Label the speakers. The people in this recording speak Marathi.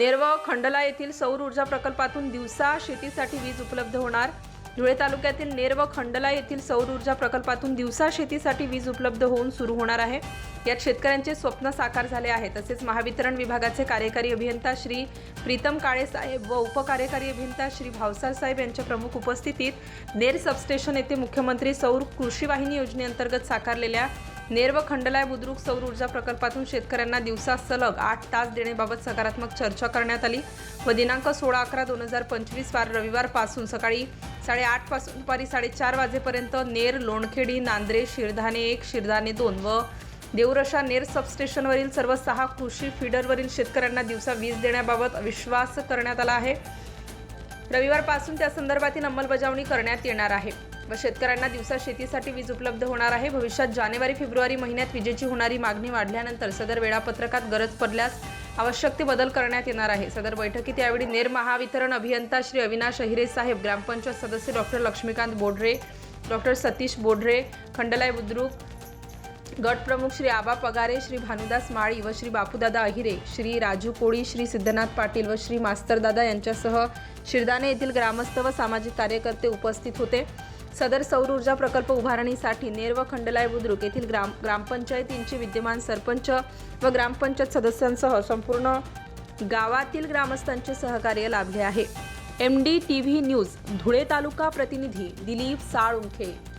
Speaker 1: नेरव खंडला येथील सौर ऊर्जा प्रकल्पातून दिवसा शेतीसाठी वीज उपलब्ध होणार. धुळे तालुक्यातील नेर व खंडला येथील सौर ऊर्जा प्रकल्पातून दिवसा शेतीसाठी वीज उपलब्ध होऊन सुरू होणार आहे. यात शेतकऱ्यांचे स्वप्न साकार झाले आहे तसेच महावितरण विभागाचे कार्यकारी अभियंता श्री प्रीतम काळे साहेब व उपकार्यकारी अभियंता श्री भावसार साहेब यांच्या प्रमुख उपस्थितीत नेर सबस्टेशन येथे मुख्यमंत्री सौर कृषी वाहिनी योजनेअंतर्गत साकारलेल्या नेर व खंडलाय बुद्रुक सौर ऊर्जा प्रकल्पातून शेतकऱ्यांना दिवसा सलग आठ तास देण्याबाबत सकारात्मक चर्चा करण्यात आली. व दिनांक सोळा अकरा दोन हजार पंचवीस वार रविवारपासून सकाळी साडेआठपासून दुपारी साडेचार वाजेपर्यंत नेर लोणखेडी नांद्रे शिरधाने एक शिरधाने दोन व देवरशा नेर सबस्टेशनवरील सर्व सहा कृषी फीडरवरील शेतकऱ्यांना दिवसा वीज देण्याबाबत विश्वास करण्यात आला आहे. रविवारपासून त्या संदर्भातील अंमलबजावणी करण्यात येणार आहे. व शेतकऱ्यांना दिवसा शेतीसाठी वीज उपलब्ध होणार आहे. भविष्यात जानेवारी फेब्रुवारी महिन्यात विजेची होणारी मागणी वाढल्यानंतर सदर वेळापत्रकात गरज पडल्यास आवश्यक ते बदल करण्यात येणार आहे. सदर बैठकीत यावेळी नेर महावितरण अभियंता श्री अविनाश अहिरे साहेब ग्रामपंचायत सदस्य डॉक्टर लक्ष्मीकांत बोडरे डॉक्टर सतीश बोडरे खंडलाय बुद्रुक गटप्रमुख श्री आबा पगारे श्री भानुदास माळी व श्री बापूदादा अहिरे श्री राजू कोळी श्री सिद्धनाथ पाटील व श्री मास्तरदादा यांच्यासह शिरदाने येथील ग्रामस्थ व सामाजिक कार्यकर्ते उपस्थित होते. सदर सौर ऊर्जा प्रकल्प उभारणीसाठी नेर व खंडलाय बुद्रुक येथील ग्राम ग्रामपंचायतींचे विद्यमान सरपंच व ग्रामपंचायत सदस्यांसह संपूर्ण गावातील ग्रामस्थांचे सहकार्य लाभले आहे. M D T V news Dhule तालुका प्रतिनिधी दिलीप साळुंखे.